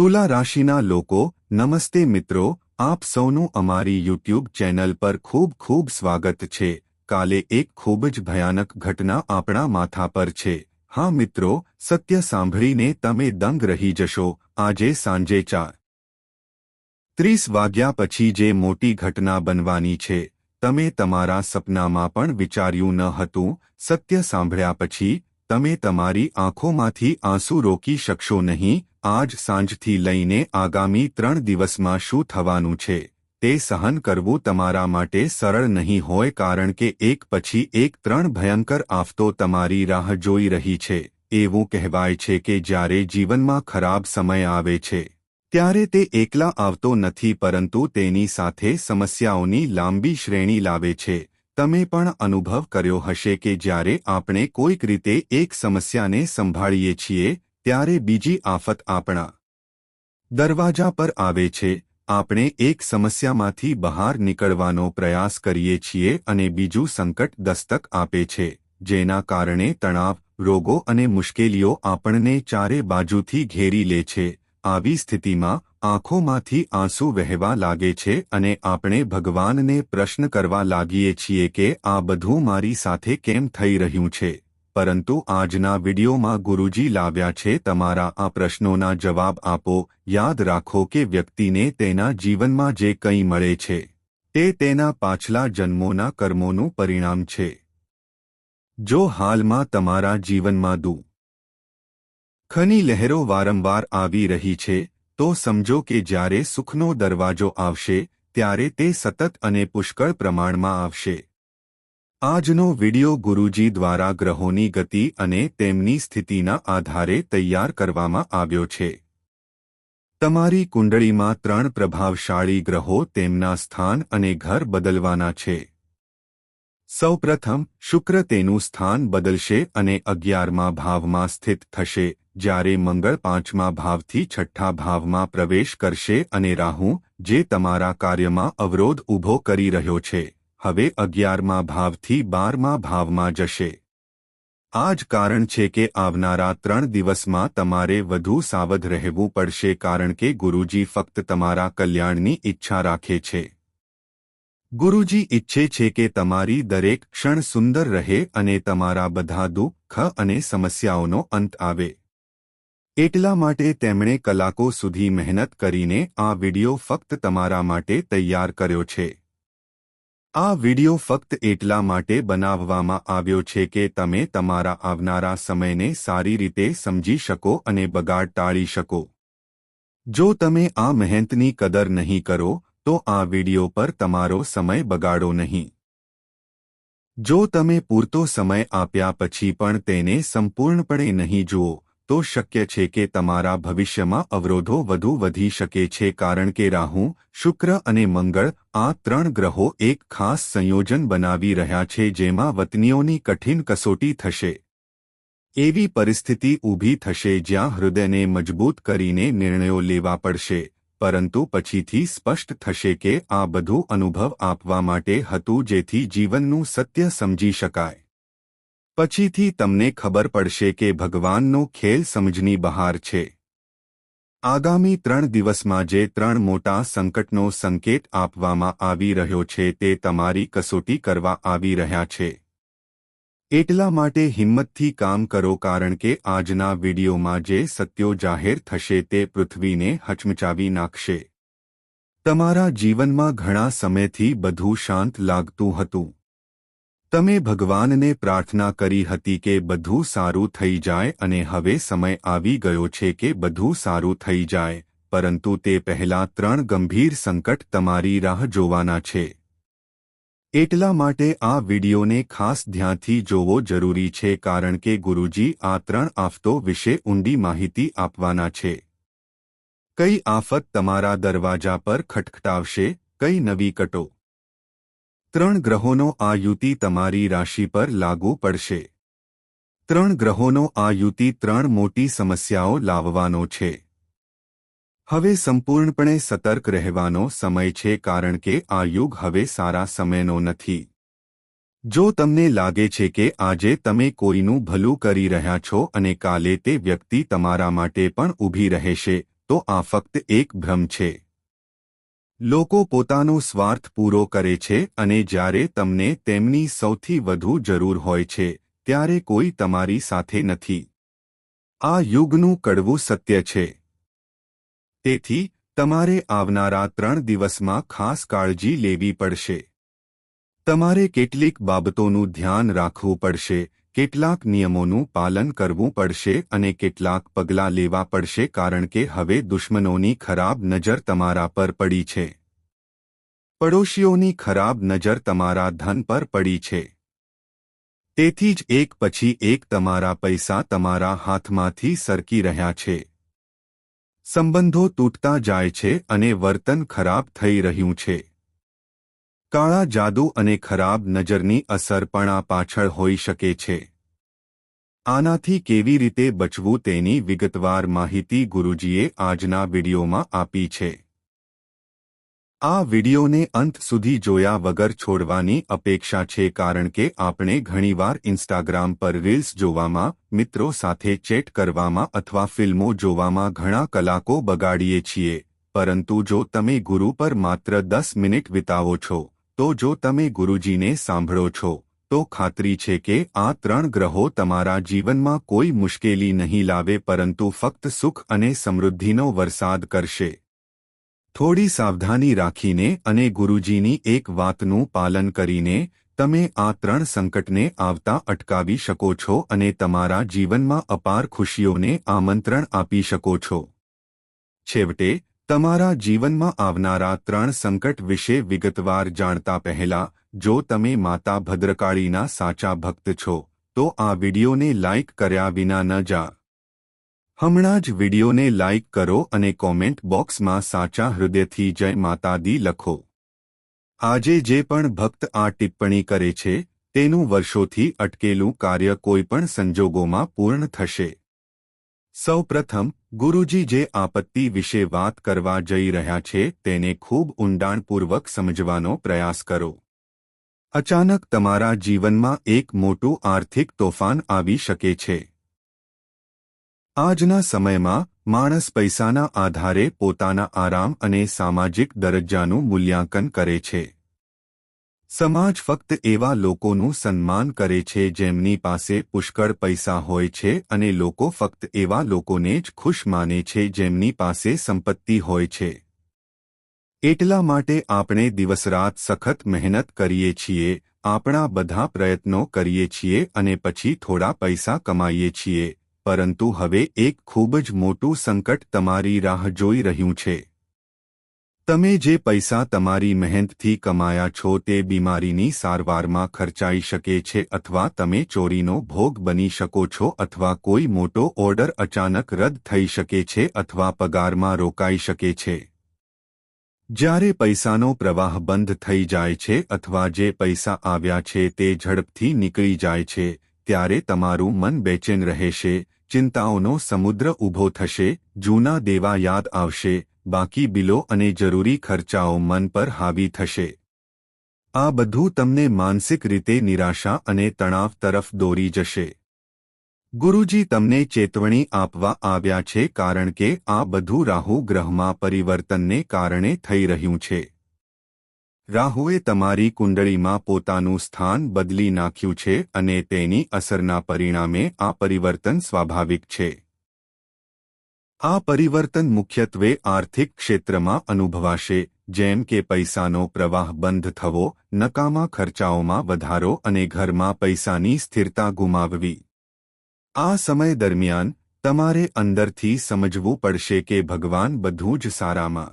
તુલા રાશિના લોકો, નમસ્તે મિત્રો, આપ સૌનું અમારી યુટ્યુબ ચેનલ પર ખૂબ ખૂબ સ્વાગત છે. કાલે એક ખૂબ જ ભયાનક ઘટના આપણા માથા પર છે. હા મિત્રો, સત્ય સાંભળીને તમે દંગ રહી જશો. આજે સાંજે ચાર ત્રીસ વાગ્યા પછી જે મોટી ઘટના બનવાની છે, તમે તમારા સપનામાં પણ વિચાર્યું ન હતું. સત્ય સાંભળ્યા પછી, તમે તમારી આંખોમાંથી આંસુ રોકી શકશો નહીં આજ સાંજથી લઈને આગામી ત્રણ દિવસમાં શું થવાનું છે તે સહન કરવું તમારા માટે સરળ નહીં હોય કારણ કે એક પછી એક ત્રણ ભયંકર આફતો તમારી રાહ જોઈ રહી છે. એવું કહેવાય છે કે જ્યારે જીવનમાં ખરાબ સમય આવે છે, ત્યારે તે એકલા આવતો નથી પરંતુ તેની સાથે સમસ્યાઓની લાંબી શ્રેણી લાવે છે. તમે પણ અનુભવ કર્યો હશે કે જ્યારે આપણે કોઈક રીતે એક સમસ્યાને સંભાળીએ છીએ ત્યારે બીજી આફત આપણા દરવાજા પર આવે છે. આપણે એક સમસ્યામાંથી બહાર નીકળવાનો પ્રયાસ કરીએ છીએ અને બીજું સંકટ દસ્તક આપે છે, જેના કારણે તણાવ, રોગો અને મુશ્કેલીઓ આપણને ચારે બાજુથી ઘેરી લે છે. આવી સ્થિતિમાં આંખોમાંથી આંસુ વહેવા લાગે છે અને આપણે ભગવાનને પ્રશ્ન કરવા લાગીએ છીએ કે આ બધું મારી સાથે કેમ થઈ રહ્યું છે? પરંતુ આજના વિડીયોમાં ગુરુજી લાવ્યા છે, તમારા આ પ્રશ્નોના જવાબ આપો. યાદ રાખો કે વ્યક્તિને તેના જીવનમાં જે કંઈ મળે છે, તે તેના પાછલા જન્મોના કર્મોનું પરિણામ છે. જો હાલમાં તમારા જીવનમાં દુ. ખની લહેરો વારંવાર આવી રહી છે, તો સમજો કે જ્યારે સુખનો દરવાજો આવશે, ત્યારે તે સતત અને પુષ્કળ પ્રમાણમાં આવશે. આજનો વિડિયો ગુરુજી દ્વારા ગ્રહોની ગતિ અને તેમની સ્થિતિના આધારે તૈયાર કરવામાં આવ્યો છે. તમારી કુંડળીમાં ત્રણ પ્રભાવશાળી ગ્રહો તેમના સ્થાન અને ઘર બદલવાના છે. સૌપ્રથમ, શુક્ર તેનું સ્થાન બદલશે અને અગિયારમા ભાવમાં સ્થિત થશે, જ્યારે મંગળ પાંચમા ભાવથી છઠ્ઠા ભાવમાં પ્રવેશ કરશે અને રાહુ, જે તમારા કાર્યમાં અવરોધ ઊભો કરી રહ્યો છે. હવે અગિયારમા ભાવથી બારમા ભાવમાં જશે. આ જ કારણ છે કે આવનારા ત્રણ દિવસમાં તમારે વધુ સાવધ રહેવું પડશે કારણ કે ગુરુજી ફક્ત તમારા કલ્યાણની ઈચ્છા રાખે છે. ગુરુજી ઈચ્છે છે કે તમારી દરેક ક્ષણ સુંદર રહે અને તમારા બધા દુઃખ અને સમસ્યાઓનો અંત આવે. એટલા માટે તેમણે કલાકો સુધી મહેનત કરીને આ વિડિયો ફક્ત તમારા માટે તૈયાર કર્યો છે. આ વિડિયો ફક્ત એટલા માટે બનાવવામાં આવ્યો છે કે તમે તમારા આવનારા સમયને સારી રીતે સમજી શકો અને બગાડ ટાળી શકો. જો તમે આ મહેનતની કદર નહીં કરો, તો આ વિડિયો પર તમારો સમય બગાડો નહીં. જો તમે પૂરતો સમય આપ્યા પછી પણ તેને સંપૂર્ણપણે નહીં જુઓ તો શક્ય છે કે તમારા ભવિષ્યમાં અવરોધો વધુ વધી શકે છે કારણ કે રાહુ, શુક્ર અને મંગળ આ ત્રણ ગ્રહો એક ખાસ સંયોજન બનાવી રહ્યા છે જેમાં વતનીઓની કઠિન કસોટી થશે. એવી પરિસ્થિતિ ઊભી થશે જ્યાં હૃદયને મજબૂત કરીને નિર્ણયો લેવા પડશે, પરંતુ પછીથી સ્પષ્ટ થશે કે આ બધું અનુભવ આપવા માટે હતું જેથી જીવનનું સત્ય સમજી શકાય. પછીથી તમને ખબર પડશે કે ભગવાનનો ખેલ સમજની બહાર છે. આગામી ત્રણ દિવસમાં જે ત્રણ મોટા સંકટનો સંકેત આપવામાં આવી રહ્યો છે તે તમારી કસોટી કરવા આવી રહ્યા છે. એટલા માટે હિંમતથી કામ કરો કારણ કે આજના વિડીયોમાં જે સત્યો જાહેર થશે તે પૃથ્વીને હચમચાવી નાખશે. તમારા જીવનમાં ઘણા સમયથી બધું શાંત લાગતું હતું. તમે ભગવાનને પ્રાર્થના કરી હતી કે બધું સારું થઈ જાય અને હવે સમય આવી ગયો છે કે બધું સારું થઈ જાય, પરંતુ તે પહેલાં ત્રણ ગંભીર સંકટ તમારી રાહ જોવાના છે. એટલા માટે આ વિડીયોને ખાસ ધ્યાનથી જોવો જરૂરી છે કારણ કે ગુરુજી આ ત્રણ આફતો વિશે ઊંડી માહિતી આપવાના છે. કઈ આફત તમારા દરવાજા પર ખટખટાવશે, કઈ નવી કટો? ત્રણ ગ્રહોનો આ યુતિ તમારી રાશિ પર લાગુ પડશે. ત્રણ ગ્રહોનો આ યુતિ ત્રણ મોટી સમસ્યાઓ લાવવાનો છે. હવે સંપૂર્ણપણે સતર્ક રહેવાનો સમય છે કારણ કે આ યુગ હવે સારા સમયનો નથી. જો તમને લાગે છે કે આજે તમે કોઈનું ભલું કરી રહ્યા છો અને કાલે તે વ્યક્તિ તમારા માટે પણ ઊભી રહેશે, તો આ ફક્ત એક ભ્રમ છે. લોકો પોતાનો સ્વાર્થ પૂરો કરે છે અને જ્યારે તમને તેમની સૌથી વધુ જરૂર હોય છે, ત્યારે કોઈ તમારી સાથે નથી. આ યુગનું કડવું સત્ય છે. તેથી, તમારે આવનારા ત્રણ દિવસમાં ખાસ કાળજી લેવી પડશે. તમારે કેટલીક બાબતોનું ધ્યાન રાખવું પડશે કેટલાક નિયમોનું પાલન કરવું પડશે અને કેટલાક પગલાં લેવા પડશે કારણ કે હવે દુશ્મનોની ખરાબ નજર તમારા પર પડી છે. પડોશીઓની ખરાબ નજર તમારા ધન પર પડી છે. તેથી જ એક પછી એક તમારા પૈસા તમારા હાથમાંથી સરકી રહ્યા છે. સંબંધો તૂટતા જાય છે અને વર્તન ખરાબ થઈ રહ્યું છે. કાળા જાદુ અને ખરાબ નજરની અસર પણ આ પાછળ હોઈ શકે છે. આનાથી કેવી રીતે બચવું તેની વિગતવાર માહિતી ગુરુજીએ આજના વિડીયોમાં આપી છે. આ વિડિયોને અંત સુધી જોયા વગર છોડવાની અપેક્ષા છે કારણ કે આપણે ઘણીવાર ઇન્સ્ટાગ્રામ પર રીલ્સ જોવામાં, મિત્રો સાથે ચેટ કરવામાં અથવા ફિલ્મો જોવામાં ઘણા કલાકો બગાડીએ છીએ, પરંતુ જો તમે ગુરુ પર માત્ર દસ મિનિટ વિતાવો છો તો જો તમે ગુરુજીને સાંભળો છો, તો ખાતરી છે કે આ ત્રણ ગ્રહો તમારા જીવનમાં કોઈ મુશ્કેલી નહીં લાવે પરંતુ ફક્ત સુખ અને સમૃદ્ધિનો વરસાદ કરશે. થોડી સાવધાની રાખીને અને ગુરુજીની એક વાતનું પાલન કરીને, તમે આ ત્રણ સંકટને આવતા અટકાવી શકો છો અને તમારા જીવનમાં અપાર ખુશીઓને આમંત્રણ આપી શકો છો. છેવટે તમારા જીવનમાં આવનારા ત્રણ સંકટ વિશે વિગતવાર જાણતા પહેલા, જો તમે માતા ભદ્રકાળીના સાચા ભક્ત છો, તો આ વિડિયોને લાઇક કર્યા વિના ન જા. હમણાં જ વિડીયોને લાઇક કરો અને કોમેન્ટ બોક્સમાં સાચા હૃદયથી જય માતાદી લખો. આજે જે પણ ભક્ત આ ટિપ્પણી કરે છે, તેનું વર્ષોથી અટકેલું કાર્ય કોઈપણ સંજોગોમાં પૂર્ણ થશે. સૌપ્રથમ ગુરુજી જે આપત્તિ વિશે વાત કરવા જઈ રહ્યા છે તેને ખૂબ ઊંડાણપૂર્વક સમજવાનો પ્રયાસ કરો. અચાનક તમારા જીવનમાં એક મોટું આર્થિક તોફાન આવી શકે છે. આજના સમયમાં, માણસ પૈસાના આધારે પોતાના આરામ અને સામાજિક દરજ્જાનું મૂલ્યાંકન કરે છે. સમાજ ફક્ત એવા લોકોનું સન્માન કરે છે જેમની પાસે પુષ્કળ પૈસા હોય છે અને લોકો ફક્ત એવા લોકોને જ ખુશ માને છે જેમની પાસે સંપત્તિ હોય છે. એટલા માટે આપણે દિવસરાત સખત મહેનત કરીએ છીએ, આપણા બધા પ્રયત્નો કરીએ છીએ અને પછી થોડા પૈસા કમાઈએ છીએ, પરંતુ હવે એક ખૂબ જ મોટું સંકટ તમારી રાહ જોઈ રહ્યું છે. તમે જે પૈસા તમારી મહેનતથી કમાયા છો તે બીમારીની સારવારમાં ખર્ચાઈ શકે છે અથવા તમે ચોરીનો ભોગ બની શકો છો અથવા કોઈ મોટો ઓર્ડર અચાનક રદ થઈ શકે છે અથવા પગારમાં રોકાઈ શકે છે. જ્યારે પૈસાનો પ્રવાહ બંધ થઈ જાય છે અથવા જે પૈસા આવ્યા છે તે ઝડપથી નીકળી જાય છે, ત્યારે તમારું મન બેચેન રહેશે, ચિંતાઓનો સમુદ્ર ઊભો થશે, જૂના દેવા યાદ આવશે બાકી બિલો અને જરૂરી ખર્ચાઓ મન પર હાવી થશે. આ બધું તમને માનસિક રીતે નિરાશા અને તણાવ તરફ દોરી જશે. ગુરુજી તમને ચેતવણી આપવા આવ્યા છે કારણ કે આ બધું રાહુ ગ્રહમાં પરિવર્તનને કારણે થઈ રહ્યું છે. રાહુએ તમારી કુંડળીમાં પોતાનું સ્થાન બદલી નાખ્યું છે અને તેની અસરના પરિણામે આ પરિવર્તન સ્વાભાવિક છે. આ પરિવર્તન મુખ્યત્વે આર્થિક ક્ષેત્રમાં અનુભવાશે, જેમ કે પૈસાનો પ્રવાહ બંધ થવો, નકામા ખર્ચાઓમાં વધારો અને ઘરમાં પૈસાની સ્થિરતા ગુમાવવી. આ સમય દરમિયાન, તમારે અંદરથી સમજવું પડશે કે ભગવાન બધું જ સારામાં.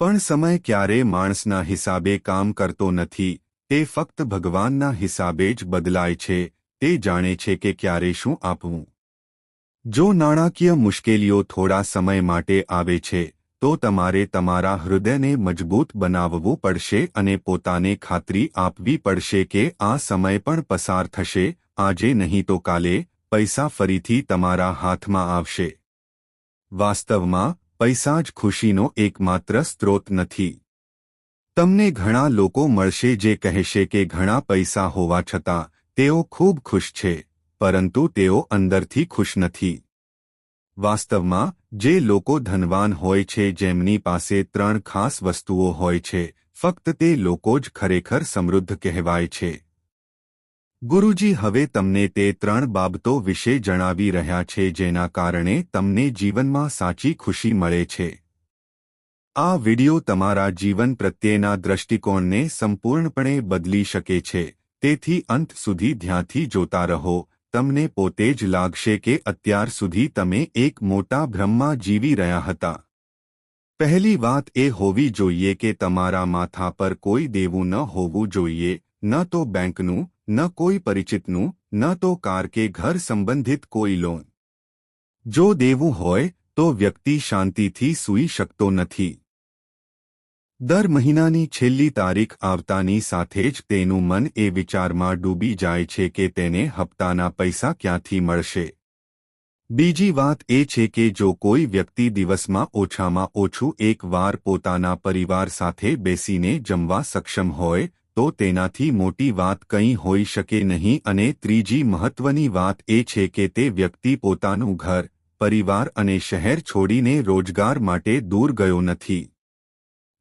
પણ સમય ક્યારે માણસના હિસાબે કામ કરતો નથી, તે ફક્ત ભગવાનના હિસાબે જ બદલાય છે, તે જાણે છે કે ક્યારે શું આપવું. જો નાણાકીય મુશ્કેલીઓ થોડા સમય માટે આવે છે, તો તમારે તમારા હૃદયને મજબૂત બનાવવું પડશે અને પોતાને ખાતરી આપવી પડશે કે આ સમય પણ પસાર થશે, આજે નહીં તો કાલે, પૈસા ફરીથી તમારા હાથમાં આવશે. વાસ્તવમાં, પૈસા જ ખુશીનો એકમાત્ર સ્ત્રોત નથી. તમને ઘણા લોકો મળશે જે કહેશે કે ઘણા પૈસા હોવા છતાં, તેઓ ખૂબ ખુશ છે. પરંતુ તેઓ અંદરથી ખુશ નથી. વાસ્તવમાં, જે લોકો ધનવાન હોય છે જેમની પાસે ત્રણ ખાસ વસ્તુઓ હોય છે, ફક્ત તે લોકો જ ખરેખર સમૃદ્ધ કહેવાય છે. ગુરુજી હવે તમને તે ત્રણ બાબતો વિશે જણાવી રહ્યા છે જેના કારણે તમને જીવનમાં સાચી ખુશી મળે છે. આ વિડિયો તમારા જીવન પ્રત્યેના દૃષ્ટિકોણને સંપૂર્ણપણે બદલી શકે છે, તેથી અંત સુધી ધ્યાનથી જોતા રહો તમને પોતે જ લાગશે કે અત્યાર સુધી તમે એક મોટા ભ્રમમાં જીવી રહ્યા હતા. પહેલી વાત એ હોવી જોઈએ કે તમારા માથા પર કોઈ દેવું ન હોવું જોઈએ, ન તો બેંકનું, ન કોઈ પરિચિતનું, ન તો કાર કે ઘર સંબંધિત કોઈ લોન. જો દેવું હોય, તો વ્યક્તિ શાંતિથી સૂઈ શકતો નથી. દર મહિનાની છેલ્લી તારીખ આવતાની સાથે જ તેનું મન એ વિચારમાં ડૂબી જાય છે કે તેને હપ્તાના પૈસા ક્યાંથી મળશે. બીજી વાત એ છે કે જો કોઈ વ્યક્તિ દિવસમાં ઓછામાં ઓછું એક વાર પોતાના પરિવાર સાથે બેસીને જમવા સક્ષમ હોય, તો તેનાથી મોટી વાત કંઈ હોઈ શકે નહીં અને ત્રીજી મહત્વની વાત એ છે કે તે વ્યક્તિ પોતાનું ઘર, પરિવાર અને શહેર છોડીને રોજગાર માટે દૂર ગયો નથી.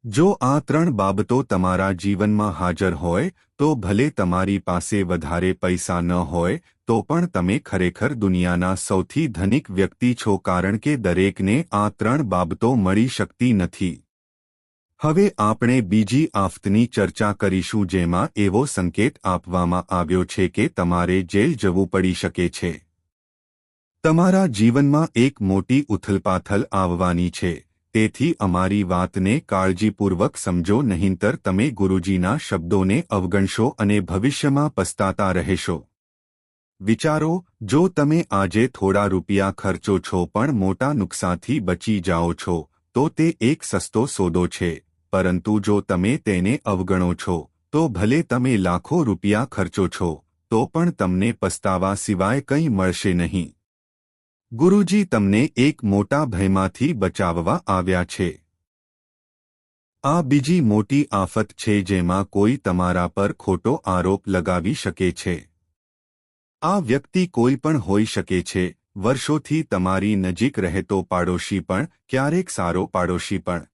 જો આ ત્રણ બાબતો તમારા જીવનમાં હાજર હોય, તો ભલે તમારી પાસે વધારે પૈસા ન હોય, તો પણ તમે ખરેખર દુનિયાના સૌથી ધનિક વ્યક્તિ છો કારણ કે દરેકને આ ત્રણ બાબતો મળી શકતી નથી. હવે આપણે બીજી આફતની ચર્ચા કરીશું જેમાં એવો સંકેત આપવામાં આવ્યો છે કે તમારે જેલ જવું પડી શકે છે. તમારા જીવનમાં એક મોટી ઉથલપાથલ આવવાની છે. તેથી અમારી વાતને કાળજીપૂર્વક સમજો, નહીંતર તમે ગુરુજીના શબ્દોને અવગણશો અને ભવિષ્યમાં પસ્તાતા રહેશો. વિચારો, જો તમે આજે થોડા રૂપિયા ખર્ચો છો પણ મોટા નુકસાનથી બચી જાઓ છો, તો તે એક સસ્તો સોદો છે. પરંતુ જો તમે તેને અવગણો છો, તો ભલે તમે લાખો રૂપિયા ખર્ચો છો, તો પણ તમને પસ્તાવા સિવાય કંઈ મળશે નહીં. ગુરુજી તમને એક મોટા ભયમાંથી બચાવવા આવ્યા છે. આ બીજી મોટી આફત છે જેમાં કોઈ તમારા પર ખોટો આરોપ લગાવી શકે છે. આ વ્યક્તિ કોઈ પણ હોઈ શકે છે, વર્ષોથી તમારી નજીક રહેતો પાડોશી પણ, ક્યારેક સારો પાડોશી પણ.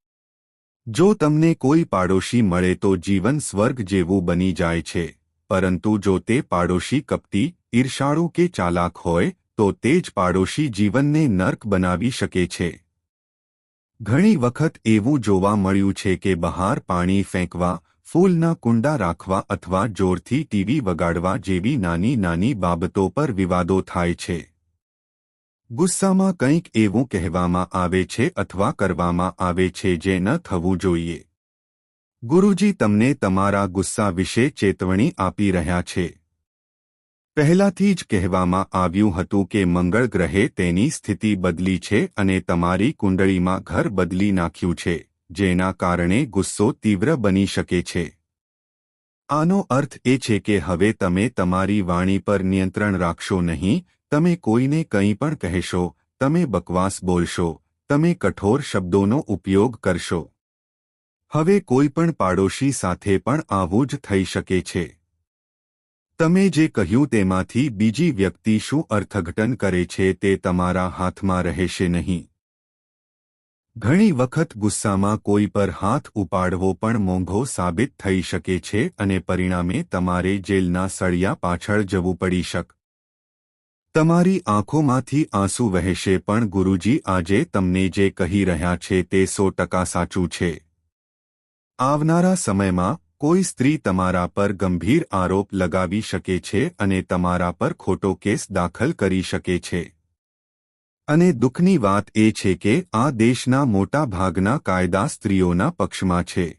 જો તમને કોઈ પાડોશી મળે તો જીવન સ્વર્ગ જેવું બની જાય છે, પરંતુ જો તે પાડોશી કપટી, ઈર્ષાળુ કે ચાલાક હોય તો તે જ પાડોશી જીવનને નર્ક બનાવી શકે છે. ઘણી વખત એવું જોવા મળ્યું છે કે બહાર પાણી ફેંકવા, ફૂલના કુંડા રાખવા અથવા જોરથી ટીવી વગાડવા જેવી નાની નાની બાબતો પર વિવાદો થાય છે. ગુસ્સામાં કંઈક એવું કહેવામાં આવે છે અથવા કરવામાં આવે છે જે ન થવું જોઈએ. ગુરુજી તમને તમારા ગુસ્સા વિશે ચેતવણી આપી રહ્યા છે. પહેલાથી જ કહેવામાં આવ્યું હતું કે મંગળ ગ્રહે તેની સ્થિતિ બદલી છે અને તમારી કુંડળીમાં ઘર બદલી નાખ્યું છે, જેના કારણે ગુસ્સો તીવ્ર બની શકે છે. આનો અર્થ એ છે કે હવે તમે તમારી વાણી પર નિયંત્રણ રાખશો નહીં, તમે કોઈને કંઈ પણ કહેશો, તમે બકવાસ બોલશો, તમે કઠોર શબ્દોનો ઉપયોગ કરશો. હવે કોઈ પણ પાડોશી સાથે પણ આવું જ થઈ શકે છે. તમે જે કહ્યું તેમાંથી બીજી વ્યક્તિ શું અર્થઘટન કરે છે તે તમારા હાથમાં રહેશે નહીં. ઘણી વખત ગુસ્સામાં કોઈ પર હાથ ઉપાડવો પણ મોંઘો સાબિત થઈ શકે છે અને પરિણામે તમારે જેલના સળિયા પાછળ જવું પડી શક. તમારી આંખોમાંથી આંસુ વહેશે પણ ગુરુજી આજે તમને જે કહી રહ્યા છે તે સો ટકા સાચું છે. આવનારા સમયમાં કોઈ સ્ત્રી તમારા પર ગંભીર આરોપ લગાવી શકે છે અને તમારા પર ખોટો કેસ દાખલ કરી શકે છે. અને દુઃખની વાત એ છે કે આ દેશના મોટા ભાગના કાયદા સ્ત્રીઓના પક્ષમાં છે.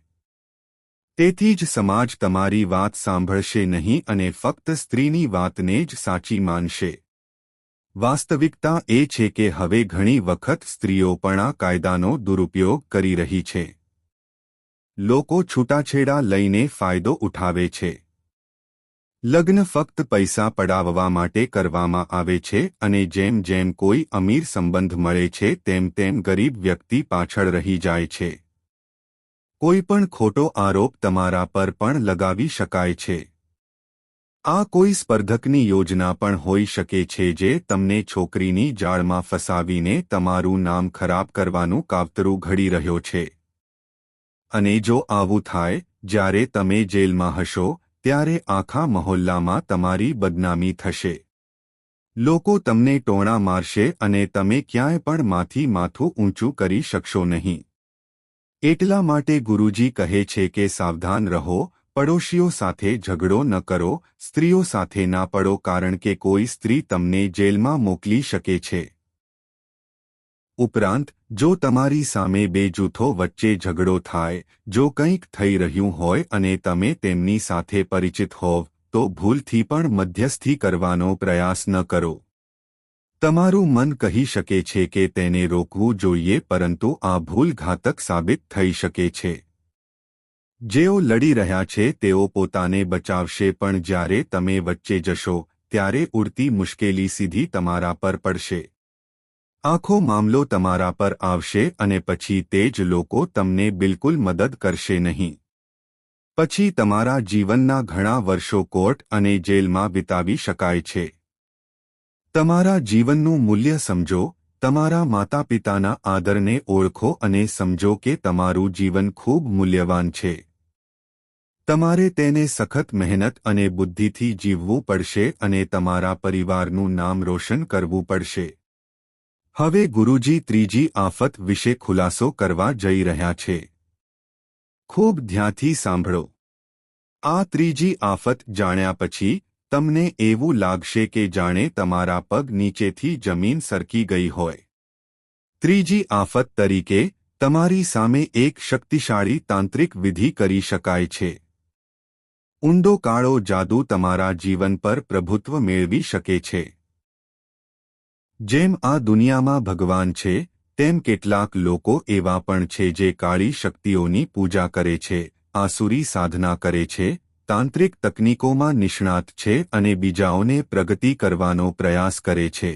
તેથી જ સમાજ તમારી વાત સાંભળશે નહીં અને ફક્ત સ્ત્રીની વાતને જ સાચી માનશે. વાસ્તવિકતા એ છે કે હવે ઘણી વખત સ્ત્રીઓ પણ આ કાયદાનો દુરુપયોગ કરી રહી છે. લોકો છૂટાછેડા લઈને ફાયદો ઉઠાવે છે. લગ્ન ફક્ત પૈસા પડાવવા માટે કરવામાં આવે છે અને જેમ જેમ કોઈ અમીર સંબંધ મળે છે તેમ તેમ ગરીબ વ્યક્તિ પાછળ રહી જાય છે. કોઈ પણ ખોટો આરોપ તમારા પર પણ લગાવી શકાય છે. આ કોઈ સ્પર્ધકની યોજના પણ હોઈ શકે છે જે તમને છોકરીની જાળમાં ફસાવીને તમારું નામ ખરાબ કરવાનું કાવતરું ઘડી રહ્યો છે. અને જો આવું થાય, જ્યારે તમે જેલમાં હશો, ત્યારે આખા મહોલ્લામાં તમારી બદનામી થશે. લોકો તમને ટોણા મારશે અને તમે ક્યાંય પણ માથી માથું ઊંચું કરી શકશો નહીં. એટલા માટે ગુરુજી કહે છે કે સાવધાન રહો, પડોશીઓ સાથે ઝઘડો ન કરો, સ્ત્રીઓ સાથે ના પડો કારણ કે કોઈ સ્ત્રી તમને જેલમાં મોકલી શકે છે. ઉપરાંત, જો તમારી સામે બે જૂથો વચ્ચે ઝઘડો થાય, જો કંઈક થઈ રહ્યું હોય અને તમે તેમની સાથે પરિચિત હોવ, તો ભૂલથી પણ મધ્યસ્થી કરવાનો પ્રયાસ ન કરો. તમારું મન કહી શકે છે કે તેને રોકવું જોઈએ, પરંતુ આ ભૂલ ઘાતક સાબિત થઈ શકે છે. જેઓ લડી રહ્યા છે, તેઓ પોતાને બચાવશે, પણ જ્યારે તમે વચ્ચે જશો, ત્યારે ઉડતી મુશ્કેલી સીધી તમારા પર પડશે. આખો મામલો તમારા પર આવશે અને પછી તે જ લોકો તમને બિલકુલ મદદ કરશે નહીં. પછી તમારા જીવનના ઘણા વર્ષો કોર્ટ અને જેલમાં વિતાવી શકાય છે. તમારા જીવનનું મૂલ્ય સમજો, તમારા માતા પિતાના આદરને ઓળખો અને સમજો કે તમારું જીવન ખૂબ મૂલ્યવાન છે. તમારે તેને સખત મહેનત અને બુદ્ધિથી જીવવું પડશે અને તમારા પરિવારનું નામ રોશન કરવું પડશે. હવે ગુરુજી ત્રીજી આફત વિશે ખુલાસો કરવા જઈ રહ્યા છે. ખૂબ ધ્યાનથી સાંભળો. આ ત્રીજી આફત જાણ્યા પછી, તમને એવું લાગશે કે જાણે તમારા પગ નીચેથી જમીન સરકી ગઈ હોય. ત્રીજી આફત તરીકે, તમારી સામે એક શક્તિશાળી તાંત્રિક વિધિ કરી શકાય છે. ઊંડો કાળો જાદુ તમારા જીવન પર પ્રભુત્વ મેળવી શકે છે. જેમ આ દુનિયામાં ભગવાન છે, તેમ કેટલાક લોકો એવા પણ છે જે કાળી શક્તિઓની પૂજા કરે છે, આસુરી સાધના કરે છે, તાંત્રિક તકનીકોમાં નિષ્ણાત છે અને બીજાઓને પ્રગતિ કરવાનો પ્રયાસ કરે છે.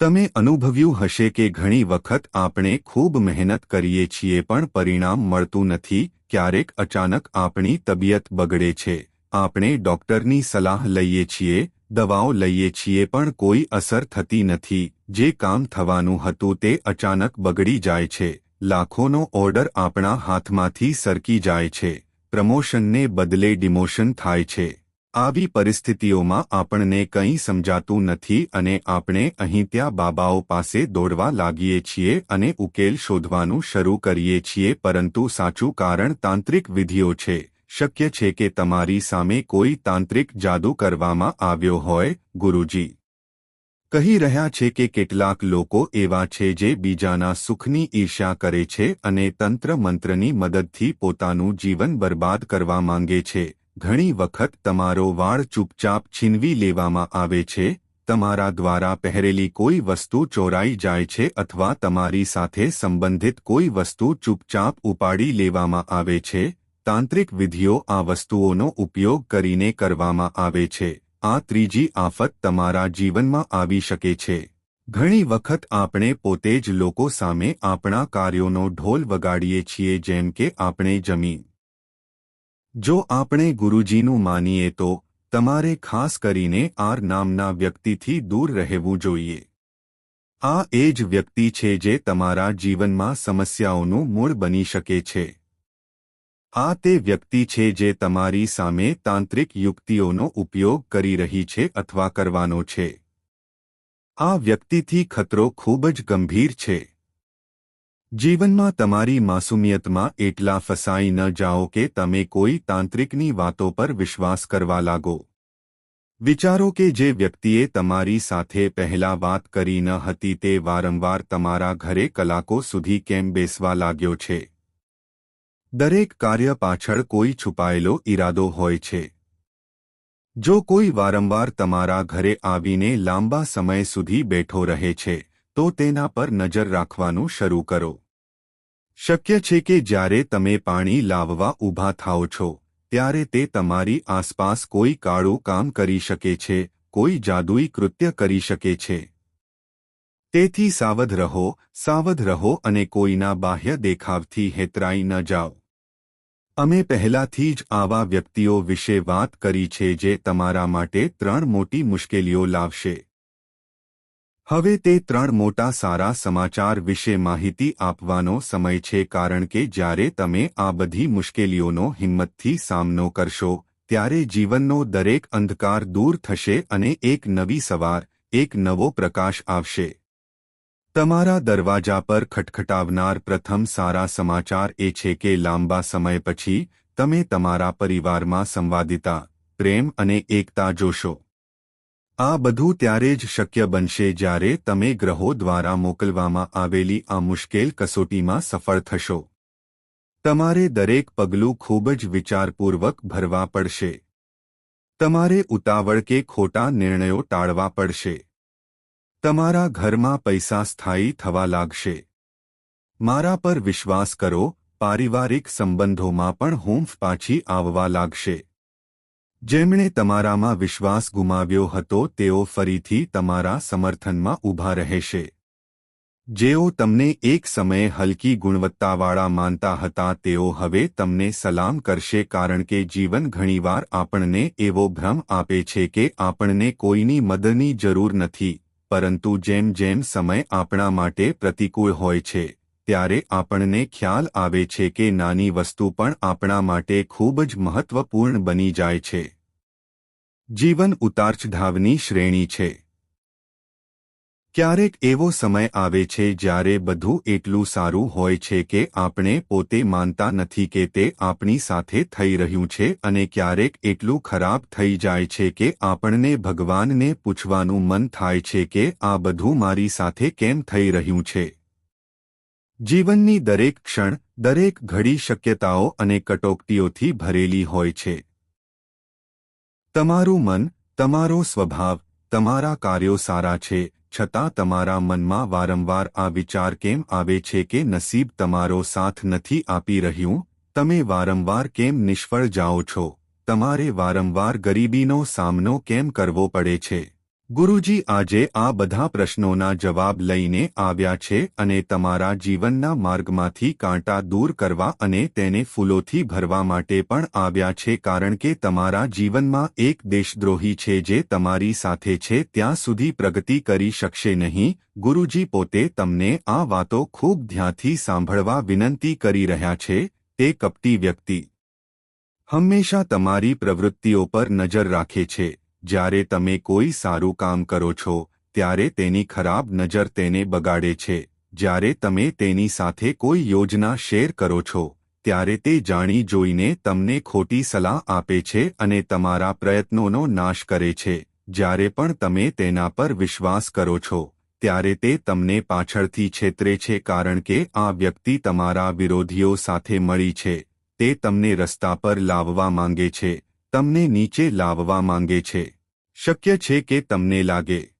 તમે અનુભવ્યું હશે કે ઘણી વખત આપણે ખૂબ મહેનત કરીએ છીએ પણ પરિણામ મળતું નથી, ક્યારેક અચાનક આપણી તબિયત બગડે છે, આપણે ડોક્ટરની સલાહ લઈએ છીએ દવાઓ લઈએ છીએ પણ કોઈ અસર થતી નથી. જે કામ થવાનું હતું તે અચાનક બગડી જાય છે. લાખોનો ઓર્ડર આપણા હાથમાંથી સરકી જાય છે. પ્રમોશનને બદલે ડિમોશન થાય છે. આવી પરિસ્થિતિઓમાં આપણને કંઈ સમજાતું નથી અને આપણે અહીં ત્યાં બાબાઓ પાસે દોડવા લાગીએ છીએ અને ઉકેલ શોધવાનું શરૂ કરીએ છીએ પરંતુ સાચું કારણ તાંત્રિક વિધિઓ છે. શક્ય છે કે તમારી સામે કોઈ તાંત્રિક જાદુ કરવામાં આવ્યો હોય, ગુરુજી. કહી રહ્યા છે કે કેટલાક લોકો એવા છે જે બીજાના સુખની ઈર્ષ્યા કરે છે અને તંત્ર મંત્રની મદદથી પોતાનું જીવન બરબાદ કરવા માંગે છે. ઘણી વખત તમારો વાળ ચૂપચાપ છીનવી લેવામાં આવે છે, તમારા દ્વારા પહેરેલી કોઈ વસ્તુ ચોરાઈ જાય છે અથવા તમારી સાથે સંબંધિત કોઈ વસ્તુ ચૂપચાપ ઉપાડી લેવામાં આવે છે તાંત્રિક વિધિઓ આ વસ્તુઓનો ઉપયોગ કરીને કરવામાં આવે છે. આ ત્રીજી આફત તમારા જીવનમાં આવી શકે છે. ઘણી વખત આપણે પોતે જ લોકો સામે આપણા કાર્યોનો ઢોલ વગાડીએ છીએ જેમ કે આપણે જમીન. જો આપણે ગુરુજીનું માનીએ તો તમારે ખાસ કરીને આર નામના વ્યક્તિથી દૂર રહેવું જોઈએ. આ એ જ વ્યક્તિ છે જે તમારા જીવનમાં સમસ્યાઓનું મૂળ બની શકે છે. આ તે વ્યક્તિ છે જે તમારી સામે તાંત્રિક યુક્તિઓનો ઉપયોગ કરી રહી છે અથવા કરવાનો છે. આ વ્યક્તિથી ખતરો ખૂબ જ ગંભીર છે. જીવનમાં તમારી માસુમિયતમાં એટલા ફસાઈ ન જાઓ કે તમે કોઈ તાંત્રિકની વાતો પર વિશ્વાસ કરવા લાગો. વિચારો કે જે વ્યક્તિએ તમારી સાથે પહેલા વાત કરી ન હતી તે વારંવાર તમારા ઘરે કલાકો સુધી કેમ બેસવા લાગ્યો છે? દરેક કાર્ય પાછળ કોઈ છુપાયેલો ઈરાદો હોય છે. જો કોઈ વારંવાર તમારા ઘરે આવીને લાંબા સમય સુધી બેઠો રહે છે, તો તેના પર નજર રાખવાનું શરૂ કરો. શક્ય છે કે જ્યારે તમે પાણી લાવવા ઊભા થાઓ છો, ત્યારે તે તમારી આસપાસ કોઈ કાળું કામ કરી શકે છે, કોઈ જાદુઈ કૃત્ય કરી શકે છે. તેથી સાવધ રહો સાવધ રહો અને કોઈના બાહ્ય દેખાવથી હેતરાઈ ન જાઓ. અમે પહેલાથી જ આવા વ્યક્તિઓ વિશે વાત કરી છે જે તમારા માટે ત્રણ મોટી મુશ્કેલીઓ લાવશે. હવે તે ત્રણ મોટા સારા સમાચાર વિશે માહિતી આપવાનો સમય છે કારણ કે જ્યારે તમે આ બધી મુશ્કેલીઓનો હિંમતથી સામનો કરશો, ત્યારે જીવનનો દરેક અંધકાર દૂર થશે અને એક નવી સવાર, એક નવો પ્રકાશ આવશે. તમારા દરવાજા પર ખટખટાવનાર પ્રથમ સારા સમાચાર એ છે કે લાંબા સમય પછી તમે તમારા પરિવારમાં સંવાદિતા, પ્રેમ અને એકતા જોશો. આ બધું ત્યારે જ શક્ય બનશે જ્યારે તમે ગ્રહો દ્વારા મોકલવામાં આવેલી આ મુશ્કેલ કસોટીમાં સફળ થશો. તમારે દરેક પગલું ખૂબ જ વિચારપૂર્વક ભરવા પડશે. તમારે ઉતાવળ કે ખોટા નિર્ણયો ટાળવા પડશે. તમારા ઘરમાં પૈસા સ્થાયી થવા લાગશે. મારા પર વિશ્વાસ કરો, પારિવારિક સંબંધોમાં પણ હૂંફ પાછી આવવા લાગશે. જેમણે તમારામાં વિશ્વાસ ગુમાવ્યો હતો, તેઓ ફરીથી તમારા સમર્થનમાં ઊભા રહેશે. જેઓ તમને એક સમયે હલકી ગુણવત્તાવાળા માનતા હતા, તેઓ હવે તમને સલામ કરશે કારણ કે જીવન ઘણીવાર આપણને એવો ભ્રમ આપે છે કે આપણને કોઈની મદદની જરૂર નથી. પરંતુ જેમ જેમ સમય આપણા માટે પ્રતિકૂળ હોય છે, ત્યારે આપણને ખ્યાલ આવે છે કે નાની વસ્તુ પણ આપણા માટે ખૂબ જ મહત્વપૂર્ણ બની જાય છે. જીવન ઉતારચઢાવની શ્રેણી છે. ક્યારેક એવો સમય આવે છે જ્યારે બધું એટલું સારું હોય છે કે આપણે પોતે માનતા નથી કે તે આપણી સાથે થઈ રહ્યું છે અને ક્યારેક એટલું ખરાબ થઈ જાય છે કે આપણને ભગવાનને પૂછવાનું મન થાય છે કે આ બધું મારી સાથે કેમ થઈ રહ્યું છે. જીવનની દરેક ક્ષણ, દરેક ઘડી શક્યતાઓ અને કટોકટીઓથી ભરેલી હોય છે. તમારું મન, તમારો સ્વભાવ, તમારા કાર્યો સારા છે છતાં તમારા મનમાં વારંવાર આ વિચાર કેમ આવે છે કે નસીબ તમારો સાથ નથી આપી રહ્યું? તમે વારંવાર કેમ નિષ્ફળ જાઓ છો? તમારે વારંવાર ગરીબીનો સામનો કેમ કરવો પડે છે? ગુરુજી, આજે આ બધા પ્રશ્નોના જવાબ લઈને આવ્યા છે અને તમારા જીવનના માર્ગમાંથી કાંટા દૂર કરવા અને તેને ફૂલોથી ભરવા માટે પણ આવ્યા છે કારણ કે તમારા જીવનમાં એક દેશદ્રોહી છે જે તમારી સાથે છે, ત્યાં સુધી પ્રગતિ કરી શકશે નહીં. ગુરુજી, પોતે તમને આ વાતો ખૂબ ધ્યાનથી સાંભળવા વિનંતી કરી રહ્યા છે. તે કપટી વ્યક્તિ હંમેશા તમારી પ્રવૃત્તિઓ પર નજર રાખે છે. જ્યારે તમે કોઈ સારું કામ કરો છો, ત્યારે તેની ખરાબ નજર તેને બગાડે છે. જ્યારે તમે તેની સાથે કોઈ યોજના શેર કરો છો, ત્યારે તે જાણી જોઈને તમને ખોટી સલાહ આપે છે અને તમારા પ્રયત્નોનો નાશ કરે છે. જ્યારે પણ તમે તેના પર વિશ્વાસ કરો છો, ત્યારે તે તમને પાછળથી છેતરે છે કારણ કે આ વ્યક્તિ તમારા વિરોધીઓ સાથે મળી છે, તે તમને રસ્તા પર લાવવા માંગે છે. તમને નીચે લાવવા માંગે છે. શક્ય છે કે તમને લાગે.